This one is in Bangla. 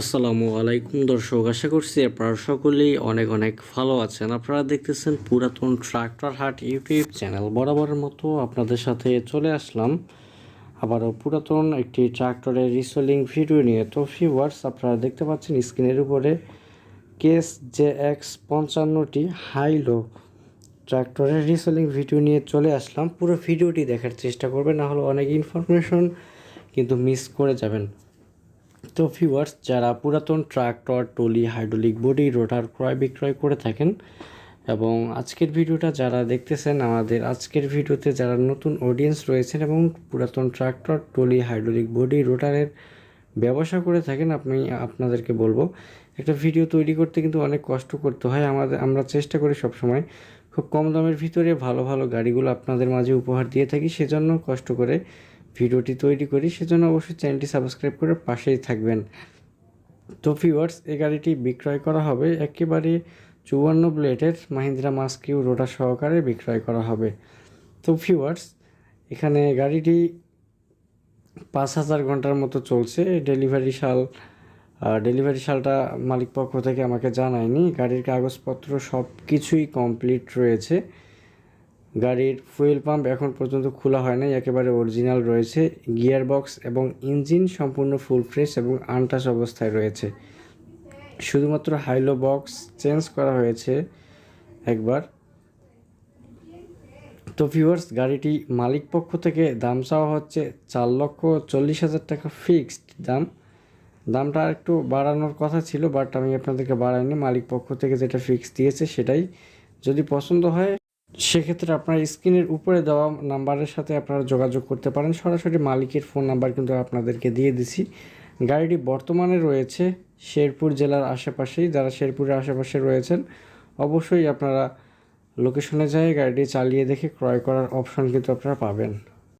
আসসালামু আলাইকুম দর্শক, আশা করছি আপনারা সকলেই অনেক অনেক ভালো আছেন। আপনারা দেখতেছেন পুরাতন ট্রাক্টর হাট ইউটিউব চ্যানেল। বরাবরের মতো আপনাদের সাথে চলে আসলাম। আবারও পুরাতন একটি ট্রাক্টরের রিসোলিং ভিডিও নিয়ে। তো ভিউয়ার্স আপনারা দেখতে পাচ্ছেন স্ক্রিনের উপরে কেস জে এক্স পঞ্চান্নটি হাইলো ট্রাক্টরের রিসোলিং ভিডিও নিয়ে চলে আসলাম। পুরো ভিডিওটি দেখার চেষ্টা করবেন, না হলে অনেক ইনফরমেশন কিন্তু মিস করে যাবেন। তো ভিউয়ার্স যারা পুরাতন tractor trolley hydraulic body, rotor ক্রয় বিক্রয় করে থাকেন। এবং আজকের ভিডিওটা যারা দেখতেছেন, আমাদের আজকের ভিডিওতে যারা নতুন অডিয়েন্স রয়েছেন এবং পুরাতন ট্রাক্টর টলি হাইড্রোলিক বডি, রোটারের ব্যবসা করে থাকেন, আপনি, আপনাদেরকে বলব, একটা ভিডিও তৈরি করতে কিন্তু অনেক কষ্ট করতে হয়। আমাদের, আমরা চেষ্টা করি সবসময় খুব কম দামের ভিতরে ভালো ভালো গাড়িগুলো আপনাদের মাঝে উপহার দিয়ে থাকি। সেজন্য কষ্ট করে ভিডিওটি তৈরি করি, সেজন্য অবশ্যই চ্যানেলটি সাবস্ক্রাইব করে পাশেই থাকবেন। তো ভিউয়ার্স এই গাড়িটি বিক্রয় করা হবে একেবারে চুয়ান্ন ব্লেডের মাহিন্দ্রা মাস্কিউ রোডা সহকারে বিক্রয় করা হবে। তো ভিউয়ার্স এখানে গাড়িটি পাঁচ হাজার ঘণ্টার মতো চলছে। ডেলিভারি সাল ডেলিভারি সালটা মালিক পক্ষ থেকে আমাকে জানায়নি। গাড়ির কাগজপত্র সব কিছুই কমপ্লিট রয়েছে। গাড়ির ফুয়েল পাম্প এখন পর্যন্ত খোলা হয় নাই, একেবারে অরিজিনাল রয়েছে। গিয়ার বক্স এবং ইঞ্জিন সম্পূর্ণ ফুল ফ্রেশ এবং আনটাচ অবস্থায় রয়েছে। শুধুমাত্র হাইলো বক্স চেঞ্জ করা হয়েছে একবার। তো ভিউয়ার্স গাড়িটি মালিক পক্ষ থেকে দাম চাওয়া হচ্ছে চার লক্ষ চল্লিশ হাজার টাকা ফিক্সড দাম। দামটা একটু বাড়ানোর কথা ছিল বাট আমি আপনাদেরকে বাড়াইনি। মালিক পক্ষ থেকে যেটা ফিক্স দিয়েছে সেটাই। যদি পছন্দ হয় সেক্ষেত্রে আপনার স্ক্রিনের উপরে দেওয়া নাম্বারের সাথে আপনারা যোগাযোগ করতে পারেন। সরাসরি মালিকের ফোন নাম্বার কিন্তু আপনাদেরকে দিয়ে দিছি। গাড়িটি বর্তমানে রয়েছে শেরপুর জেলার আশেপাশেই। যারা শেরপুরের আশেপাশে রয়েছেন, অবশ্যই আপনারা লোকেশনে যায় গাড়িটি চালিয়ে দেখে ক্রয় করার অপশন কিন্তু আপনারা পাবেন।